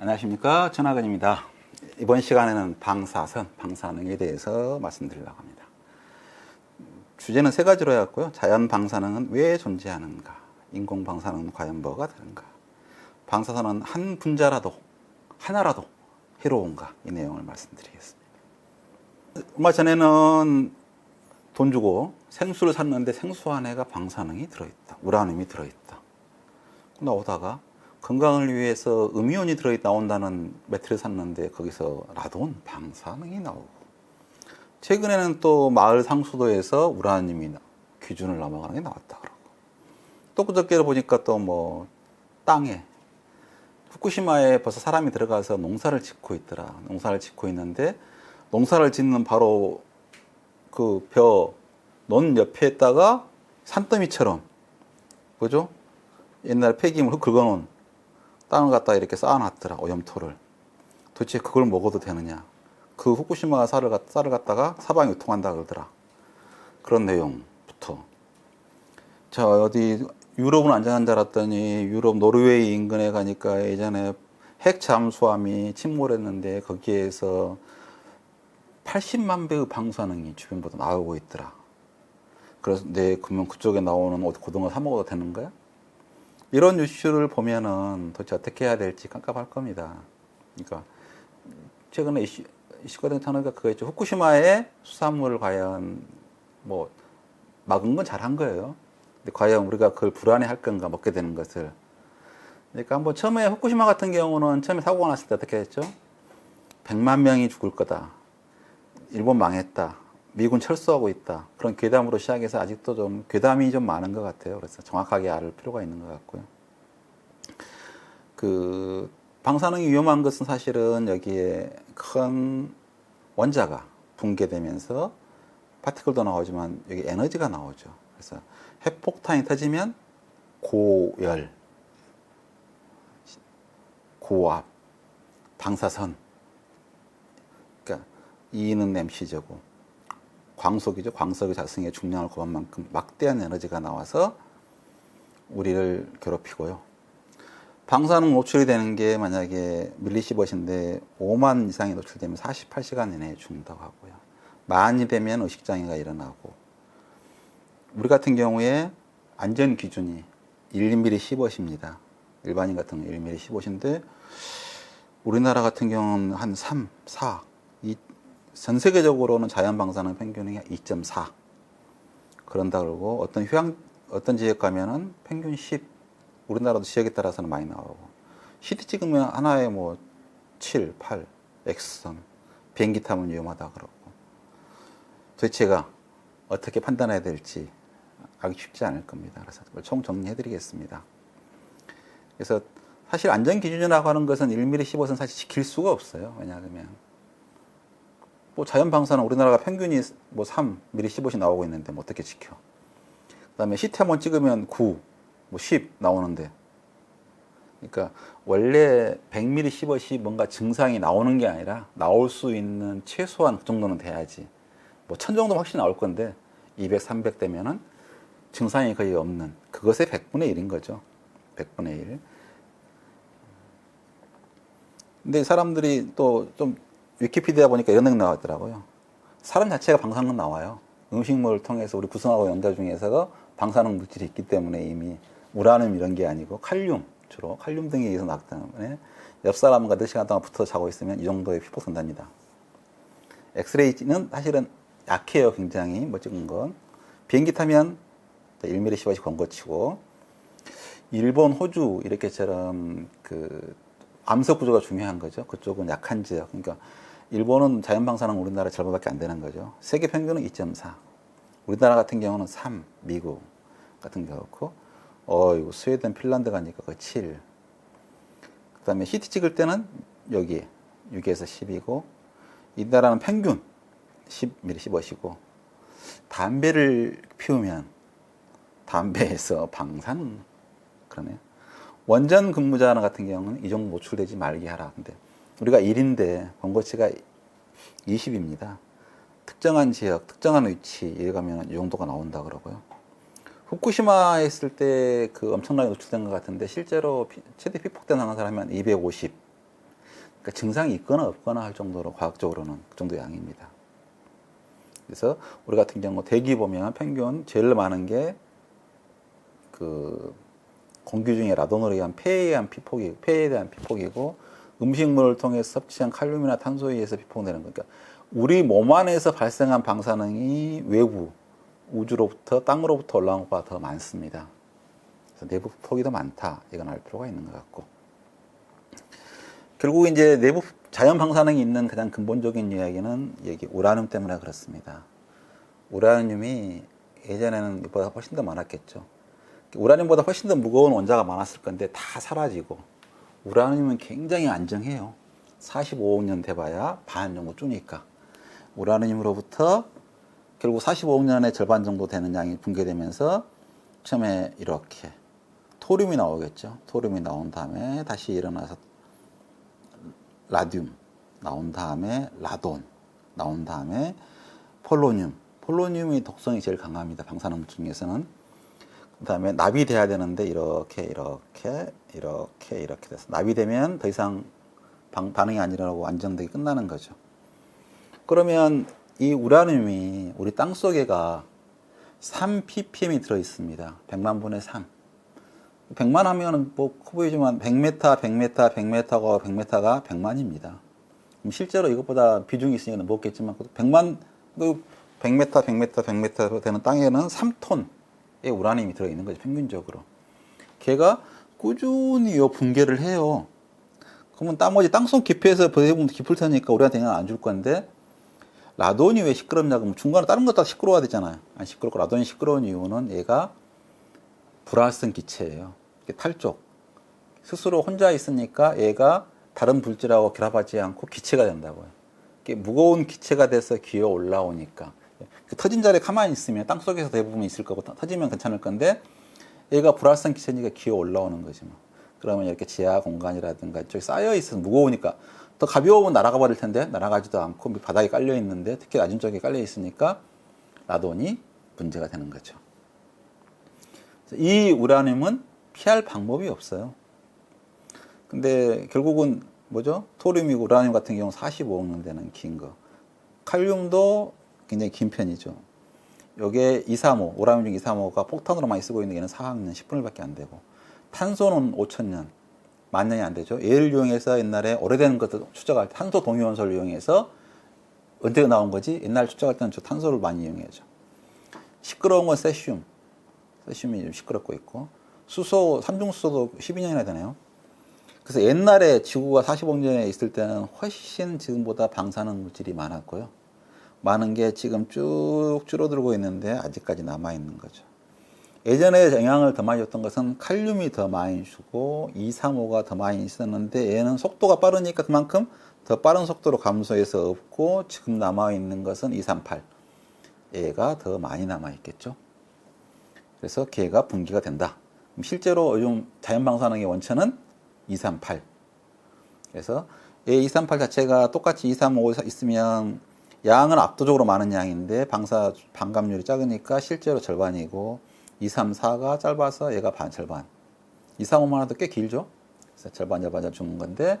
안녕하십니까 전화근입니다. 이번 시간에는 방사선, 방사능에 대해서 말씀드리려고 합니다. 주제는 세 가지로 해왔고요. 자연 방사능은 왜 존재하는가? 인공 방사능은 과연 뭐가 다른가? 방사선은 한 분자라도 하나라도 해로운가? 이 내용을 말씀드리겠습니다. 얼마 전에는 돈 주고 생수를 샀는데 생수 안에가 방사능이 들어있다. 우라늄이 들어있다. 나오다가 건강을 위해서 음이온이 들어있 나온다는 매트를 샀는데 거기서 라돈, 방사능이 나오고 최근에는 또 마을 상수도에서 우라늄이 나- 기준을 넘어가는 게 나왔다 그러고 또 그저께 보니까 또 뭐 땅에 후쿠시마에 벌써 사람이 들어가서 농사를 짓고 있더라. 농사를 짓고 있는데 농사를 짓는 바로 그벼논 옆에다가 산더미처럼 그죠? 옛날 폐기물 긁어놓은 땅을 갖다 이렇게 쌓아놨더라 오염토를. 도대체 그걸 먹어도 되느냐? 그 후쿠시마 쌀을, 갖- 쌀을 갖다가 사방에 유통한다 그러더라. 그런 내용부터. 자 어디 유럽은 안전한 줄 알았더니 유럽 노르웨이 인근에 가니까 예전에 핵 잠수함이 침몰했는데 거기에서 80만 배의 방사능이 주변보다 나오고 있더라. 그래서 내 그러면 그쪽에 나오는 고등어 사 먹어도 되는 거야? 이런 뉴스를 보면은 도대체 어떻게 해야 될지 깜깜할 겁니다. 그러니까 최근에 이슈, 이슈가 된 단어가 그거였죠. 후쿠시마의 수산물을 과연 뭐 막은 건 잘한 거예요. 근데 과연 우리가 그걸 불안해할 건가 먹게 되는 것을. 그러니까 한번 처음에 후쿠시마 같은 경우는 처음에 사고가 났을 때 어떻게 했죠? 100만 명이 죽을 거다. 일본 망했다. 미군 철수하고 있다. 그런 괴담으로 시작해서 아직도 좀 괴담이 좀 많은 것 같아요. 그래서 정확하게 알 필요가 있는 것 같고요. 그 방사능이 위험한 것은 사실은 여기에 큰 원자가 붕괴되면서 파티클도 나오지만 여기 에너지가 나오죠. 그래서 핵폭탄이 터지면 고열, 고압, 방사선, 그러니까 E는 MC제고 광속이죠. 광석의 자승의 중량을 고한 만큼 막대한 에너지가 나와서 우리를 괴롭히고요. 방사능 노출이 되는 게 만약에 밀리시버신데 5만 이상이 노출되면 48시간 이내에 죽는다고 하고요. 만이 되면 의식장애가 일어나고 우리 같은 경우에 안전 기준이 1mm 10원입니다. 일반인 같은 경우 1mm 10원인데 우리나라 같은 경우는 한 3, 4, 이, 전 세계적으로는 자연 방사능 평균이 2.4 그런다 그러고 어떤 휴양 어떤 지역 가면은 평균 10 우리나라도 지역에 따라서는 많이 나오고 CT 찍으면 하나에 뭐 7, 8 X선 비행기 타면 위험하다 그러고 도대체가 어떻게 판단해야 될지 알기 쉽지 않을 겁니다. 그래서 총 정리해 드리겠습니다. 그래서 사실 안전 기준이라고 하는 것은 1mm 15선 사실 지킬 수가 없어요. 왜냐하면 뭐 자연 방사는 우리나라가 평균이 뭐 3mm 15씩 나오고 있는데 뭐 어떻게 지켜? 그다음에 CT 한번 찍으면 9, 뭐10 나오는데 그러니까 원래 100mm 15씩 뭔가 증상이 나오는 게 아니라 나올 수 있는 최소한 그 정도는 돼야지 뭐천 정도 확실히 나올 건데 200, 300 되면은 증상이 거의 없는 그것의 100분의 1인 거죠. 100분의 1. 근데 사람들이 또 좀 위키피디아 보니까 이런 내용 나왔더라고요. 사람 자체가 방사능 나와요. 음식물을 통해서 우리 구성하고 연자 중에서 방사능 물질이 있기 때문에 이미 우라늄 이런 게 아니고 칼륨 주로 칼륨 등에 의해서 나기 때문에 옆 사람과 4시간 동안 붙어 자고 있으면 이 정도의 피폭 선 답니다. 엑스레이는 사실은 약해요, 굉장히. 뭐 찍은 건. 비행기 타면 1mm 10원씩 권고치고, 일본, 호주, 이렇게처럼 그 암석 구조가 중요한 거죠. 그쪽은 약한 지역. 그러니까 일본은 자연 방사능 우리나라 절반밖에 안 되는 거죠. 세계 평균은 2.4. 우리나라 같은 경우는 3, 미국 같은 경우고, 어, 이거 스웨덴, 핀란드 가니까 그 7. 그 다음에 CT 찍을 때는 여기 6에서 10이고, 이 나라는 평균 10mm 15시고, 담배를 피우면 담배에서 방사능, 그러네요. 원전 근무자 같은 경우는 이 정도 노출되지 말게 하라. 근데 우리가 1인데 권고치가 20입니다. 특정한 지역, 특정한 위치, 이래 가면 이 정도가 나온다 그러고요. 후쿠시마 했을 때 그 엄청나게 노출된 것 같은데 실제로 피- 최대 피폭된 항사를 하면 250 그러니까 증상이 있거나 없거나 할 정도로 과학적으로는 그 정도 양입니다. 그래서 우리 같은 경우 대기 보면 평균 제일 많은 게 그 공기 중에 라돈으로 의한 폐에 의한 피폭이 폐에 대한 피폭이고 음식물을 통해서 섭취한 칼륨이나 탄소에 의해서 피폭되는 거니까 우리 몸 안에서 발생한 방사능이 외부 우주로부터 땅으로부터 올라온 것보다 더 많습니다. 그래서 내부 폭이 더 많다. 이건 알 필요가 있는 것 같고 결국 이제 내부 자연 방사능이 있는 가장 근본적인 이야기는 여기 우라늄 때문에 그렇습니다. 우라늄이 예전에는 이보다 훨씬 더 많았겠죠. 우라늄보다 훨씬 더 무거운 원자가 많았을 건데 다 사라지고 우라늄은 굉장히 안정해요. 45억 년 돼봐야 반 정도 주니까 우라늄으로부터 결국 45억 년의 절반 정도 되는 양이 붕괴되면서 처음에 이렇게 토륨이 나오겠죠. 토륨이 나온 다음에 다시 일어나서 라듐 나온 다음에 라돈 나온 다음에 폴로늄 폴로늄이 독성이 제일 강합니다 방사능 중에서는 그다음에 납이 돼야 되는데 이렇게 이렇게 이렇게 이렇게 돼서 납이 되면 더 이상 방, 반응이 안 일어나고 안정되게 끝나는 거죠. 그러면 이 우라늄이 우리 땅 속에가 3 ppm이 들어 있습니다. 100만 분의 3 100만 하면은 뭐 커 보이지만 100m, 100m, 100m가 100m가 100만입니다. 그럼 실제로 이것보다 비중이 있으니까 먹겠지만 100만 그 100m, 100m, 100m 되는 땅에는 3톤의 우라늄이 들어 있는 거죠. 평균적으로. 걔가 꾸준히 요 붕괴를 해요. 그러면 나머지 땅속 깊이에서 대부분 깊을 테니까 우리한테 영향 안 줄 건데 라돈이 왜 시끄럽냐 그러면 중간에 다른 것다 시끄러워야 되잖아요. 안 시끄럽고 라돈이 시끄러운 이유는 얘가 불활성 기체예요. 탈쪽. 스스로 혼자 있으니까 얘가 다른 물질하고 결합하지 않고 기체가 된다고요. 무거운 기체가 돼서 기어 올라오니까. 그 터진 자리에 가만히 있으면 땅 속에서 대부분 있을 거고 터지면 괜찮을 건데 얘가 불활성 기체니까 기어 올라오는 거지 뭐. 그러면 이렇게 지하 공간이라든가 이쪽에 쌓여 있어서 무거우니까 더 가벼우면 날아가 버릴 텐데 날아가지도 않고 바닥에 깔려 있는데 특히 낮은 쪽에 깔려 있으니까 라돈이 문제가 되는 거죠. 이 우라늄은 피할 방법이 없어요. 근데 결국은 뭐죠? 토륨이고 우라늄 같은 경우 45억 년 되는 긴 거. 칼륨도 굉장히 긴 편이죠. 요게 235, 우라늄 중 235가 폭탄으로 많이 쓰고 있는 얘는 4억 년, 10분의 밖에 안 되고. 탄소는 5천 년, 만 년이 안 되죠. 얘를 이용해서 옛날에 오래된 것들 추적할 때 탄소 동위원소를 이용해서 언제 나온 거지? 옛날 추적할 때는 저 탄소를 많이 이용해야죠. 시끄러운 건 세슘. 세슘이 좀 시끄럽고 있고 수소 삼중수소도 12년이나 되네요. 그래서 옛날에 지구가 40억 년에 있을 때는 훨씬 지금보다 방사능 물질이 많았고요. 많은 게 지금 쭉 줄어들고 있는데 아직까지 남아 있는 거죠. 예전에 영향을 더 많이 줬던 것은 칼륨이 더 많이 주고 235가 더 많이 있었는데 얘는 속도가 빠르니까 그만큼 더 빠른 속도로 감소해서 없고 지금 남아 있는 것은 238. 얘가 더 많이 남아 있겠죠. 그래서 걔가 분기가 된다. 실제로 요즘 자연 방사능의 원천은 238. 그래서 이238 자체가 똑같이 235 있으면 양은 압도적으로 많은 양인데 방사 반감률이 작으니까 실제로 절반이고 234가 짧아서 얘가 반 절반. 235만 해도 꽤 길죠. 그래서 절반 절반 절 주는 건데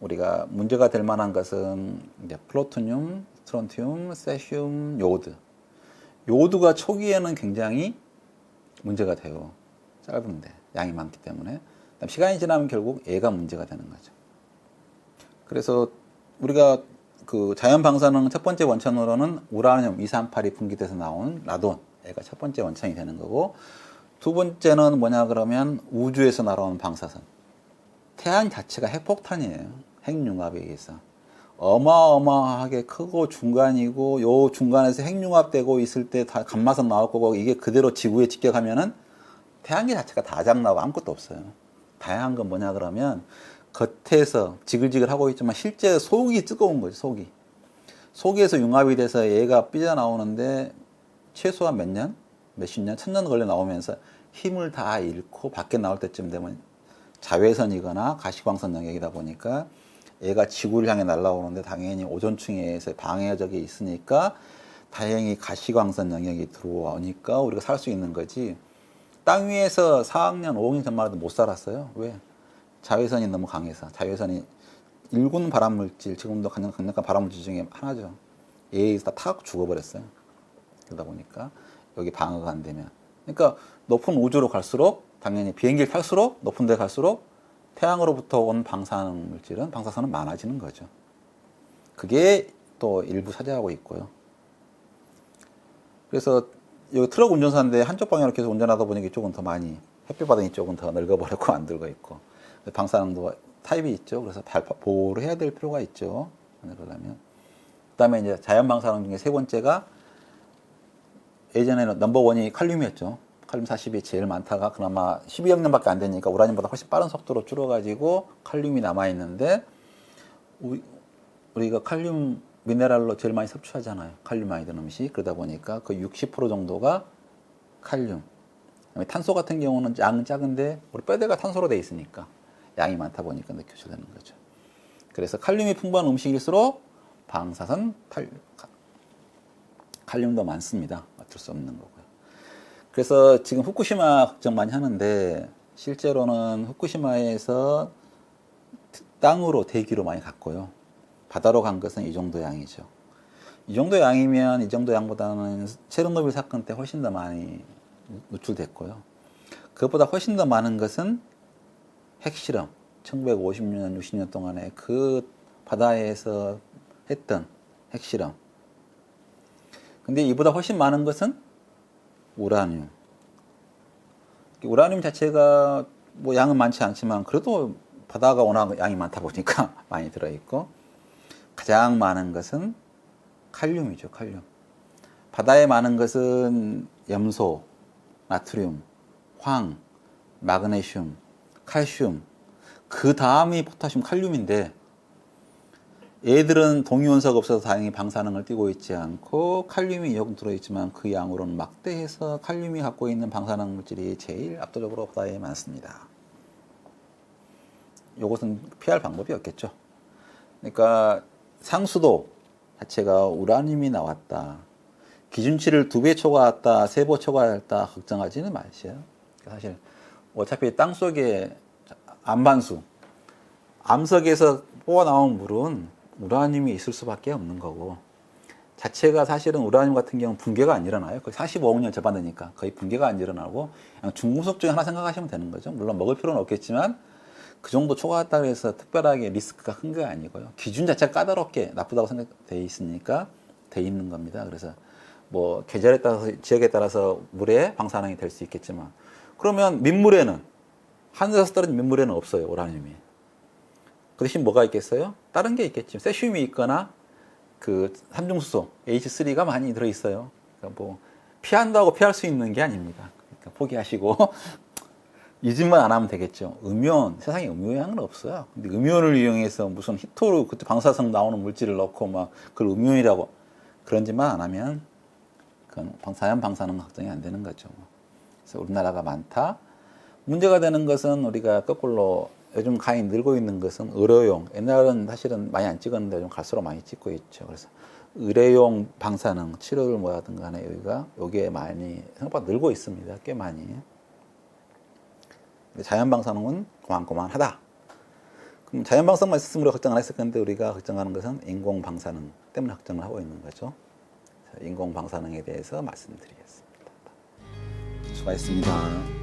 우리가 문제가 될 만한 것은 이제 플루토늄, 스트론튬, 세슘, 요오드. 요오드가 초기에는 굉장히 문제가 돼요. 짧은데 양이 많기 때문에 시간이 지나면 결국 얘가 문제가 되는 거죠. 그래서 우리가 그 자연 방사능 첫 번째 원천으로는 우라늄 238이 분기돼서 나온 라돈 얘가 첫 번째 원천이 되는 거고 두 번째는 뭐냐 그러면 우주에서 날아오는 방사선 태양 자체가 핵폭탄이에요. 핵융합에 의해서 어마어마하게 크고 중간이고 요 중간에서 핵융합되고 있을 때 다 감마선 나올 거고 이게 그대로 지구에 직격하면은 태양계 자체가 다 장나고 아무것도 없어요. 다양한 건 뭐냐 그러면 겉에서 지글지글 하고 있지만 실제 속이 뜨거운 거죠, 속이. 속에서 융합이 돼서 얘가 삐져나오는데 최소한 몇 년? 몇십 년? 천년 걸려 나오면서 힘을 다 잃고 밖에 나올 때쯤 되면 자외선이거나 가시광선 영역이다 보니까 얘가 지구를 향해 날아오는데 당연히 오존층에서 방해적이 있으니까 다행히 가시광선 영역이 들어오니까 우리가 살 수 있는 거지. 땅 위에서 4학년, 5학년 전만 해도 못 살았어요. 왜? 자외선이 너무 강해서. 자외선이 일군 발암 물질 지금도 가장 강력한 발암 물질 중에 하나죠. 얘에서 다탁 죽어버렸어요. 그러다 보니까 여기 방어가 안 되면 그러니까 높은 우주로 갈수록 당연히 비행기를 탈수록 높은 데 갈수록 태양으로부터 온 방사능 물질은 방사선은 많아지는 거죠. 그게 또 일부 차지하고 있고요. 그래서 여기 트럭 운전사인데 한쪽 방향으로 계속 운전하다 보니까 이쪽은 더 많이 햇빛 받은 이쪽은 더 늙어버렸고 안 들고 있고 방사능도 타입이 있죠. 그래서 발- 보호를 해야 될 필요가 있죠. 그러려면 그다음에 이제 자연 방사능 중에 세 번째가 예전에는 넘버 원이 칼륨이었죠. 칼륨 40이 제일 많다가 그나마 12억 년밖에 안 되니까 우라늄보다 훨씬 빠른 속도로 줄어가지고 칼륨이 남아 있는데 우리, 우리가 칼륨 미네랄로 제일 많이 섭취하잖아요. 칼륨 많이 드는 음식 그러다 보니까 그 60% 정도가 칼륨. 탄소 같은 경우는 양은 작은데 우리 뼈대가 탄소로 돼 있으니까 양이 많다 보니까 느껴지는 거죠. 그래서 칼륨이 풍부한 음식일수록 방사선 탈, 칼륨도 많습니다. 어쩔 수 없는 거고요. 그래서 지금 후쿠시마 걱정 많이 하는데 실제로는 후쿠시마에서 땅으로 대기로 많이 갔고요. 바다로 간 것은 이 정도 양이죠. 이 정도 양이면 이 정도 양보다는 체르노빌 사건 때 훨씬 더 많이 노출됐고요. 그것보다 훨씬 더 많은 것은 핵실험, 1950년, 60년 동안에 그 바다에서 했던 핵실험. 근데 이보다 훨씬 많은 것은 우라늄. 우라늄 자체가 뭐 양은 많지 않지만 그래도 바다가 워낙 양이 많다 보니까 많이 들어있고 가장 많은 것은 칼륨이죠, 칼륨. 바다에 많은 것은 염소, 나트륨, 황, 마그네슘, 칼슘. 그 다음이 포타슘, 칼륨인데 얘들은 동위원소가 없어서 다행히 방사능을 띠고 있지 않고 칼륨이 조금 들어있지만 그 양으로는 막대해서 칼륨이 갖고 있는 방사능 물질이 제일 압도적으로 바다에 많습니다. 이것은 피할 방법이 없겠죠. 그러니까 상수도 자체가 우라늄이 나왔다. 기준치를 두 배 초과했다, 세 배 초과했다 걱정하지는 마세요. 사실 어차피 땅 속에 암반수, 암석에서 뽑아 나온 물은 우라늄이 있을 수밖에 없는 거고 자체가 사실은 우라늄 같은 경우는 붕괴가 안 일어나요. 거의 45억 년 접안되니까 거의 붕괴가 안 일어나고 그냥 중금속 중에 하나 생각하시면 되는 거죠. 물론 먹을 필요는 없겠지만 그 정도 초과했다고 해서 특별하게 리스크가 큰 게 아니고요. 기준 자체가 까다롭게 나쁘다고 생각돼 있으니까 돼 있는 겁니다. 그래서 뭐 계절에 따라서 지역에 따라서 물에 방사능이 될 수 있겠지만 그러면 민물에는 하늘에서 떨어진 민물에는 없어요 우라늄이. 그 대신 뭐가 있겠어요? 다른 게 있겠죠. 세슘이 있거나 그 삼중수소 H3가 많이 들어 있어요. 그러니까 뭐 피한다고 피할 수 있는 게 아닙니다. 그러니까 포기하시고 잊으면 안 하면 되겠죠. 음이온 세상에 음이온은 없어요. 근데 음이온을 이용해서 무슨 히토로 그때 방사성 나오는 물질을 넣고 막 그걸 음이온이라고 그런 짓만 안 하면 그건 방사연 방사능 걱정이 안 되는 거죠. 그래서 우리나라가 많다. 문제가 되는 것은 우리가 거꾸로 요즘 많이 늘고 있는 것은 의료용. 옛날은 사실은 많이 안 찍었는데 요즘 갈수록 많이 찍고 있죠. 그래서 의료용 방사능 치료를 뭐하든 간에 여기가 여기에 많이 생각보다 늘고 있습니다. 꽤 많이. 자연 방사능은 고만고만하다. 그럼 자연 방사능만 있었으면 우리가 걱정 안 했을 건데 우리가 걱정하는 것은 인공 방사능 때문에 걱정을 하고 있는 거죠. 인공 방사능에 대해서 말씀드리겠습니다. 수고하셨습니다.